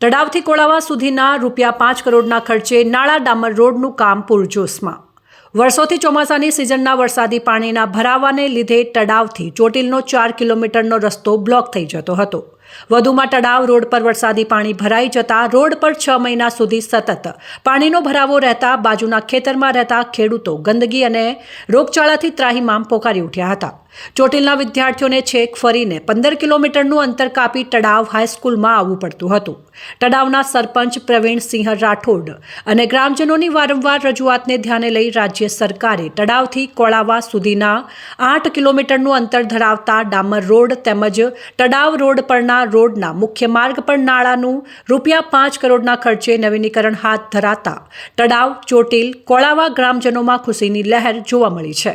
તળાવથી કોળાવા સુધીના રૂપિયા પાંચ કરોડના ખર્ચે નાળા ડામર રોડનું કામ પૂરજોશમાં. વર્ષોથી ચોમાસાની સિઝનના વરસાદી પાણીના ભરાવાને લીધે તળાવથી ચોટીલનો ચાર કિલોમીટરનો રસ્તો બ્લોક થઈ જતો હતો. વધુમાં તળાવ, રોડ પર વરસાદી પાણી ભરાઈ જતા રોડ પર છ મહિના સુધી સતત પાણીનો ભરાવો રહેતા, બાજુના ખેતરમાં રહેતા ખેડૂતો ગંદકી અને રોગચાળાથી ત્રાહીમામ પોકારી ઉઠ્યા હતા. ચોટીલના વિદ્યાર્થીઓને છેક ફરીને પંદર કિલોમીટરનું અંતર કાપી તળાવ હાઈસ્કૂલમાં આવવું પડતું હતું. તળાવના સરપંચ પ્રવીણસિંહ રાઠોડ અને ગ્રામજનોની વારંવાર રજૂઆતને ધ્યાને લઈ રાજ્ય સરકારે તળાવથી કોળાવા સુધીના આઠ કિલોમીટરનું અંતર ધરાવતા ડામર રોડ તેમજ તળાવ રોડ પરના રોડના મુખ્ય માર્ગ પર નાળાનું રૂપિયા પાંચ કરોડના ખર્ચે નવીનીકરણ હાથ ધરાતા તળાવ, ચોટીલ, કોળાવા ગ્રામજનોમાં ખુશીની લહેર જોવા મળી છે.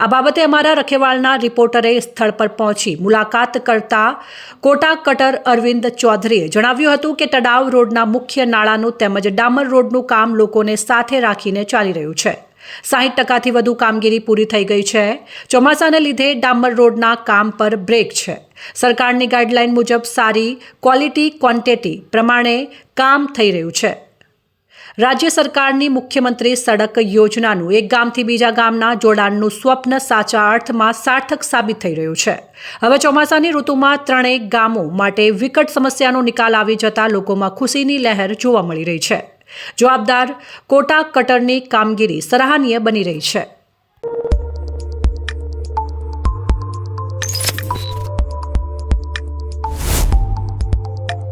આ બાબતે અમારા રખેવાળના રિપોર્ટરે સ્થળ પર પહોંચી મુલાકાત કરતા કોટા કટર અરવિંદ ચૌધરીએ જણાવ્યું હતું કે તળાવ રોડના મુખ્ય નાળાનું તેમજ ડામર રોડનું કામ લોકોને સાથે રાખીને ચાલી રહ્યું છે. સાહીઠ ટકાથી વધુ કામગીરી પૂરી થઈ ગઈ છે. ચોમાસાને લીધે ડામર રોડના કામ પર બ્રેક છે. સરકારની ગાઈડલાઈન મુજબ સારી ક્વોલિટી ક્વોન્ટિટી પ્રમાણે કામ થઈ રહ્યું છે. રાજ્ય સરકારની મુખ્યમંત્રી સડક યોજનાનું એક ગામથી બીજા ગામના જોડાણનું સ્વપ્ન સાચા અર્થમાં સાર્થક સાબિત થઈ રહ્યું છે. હવે ચોમાસાની ઋતુમાં ત્રણેય ગામો માટે વિકટ સમસ્યાનો નિકાલ આવી જતા લોકોમાં ખુશીની લહેર જોવા મળી રહી છે. જવાબદાર કોટા કટરની કામગીરી સરાહનીય બની રહી છે.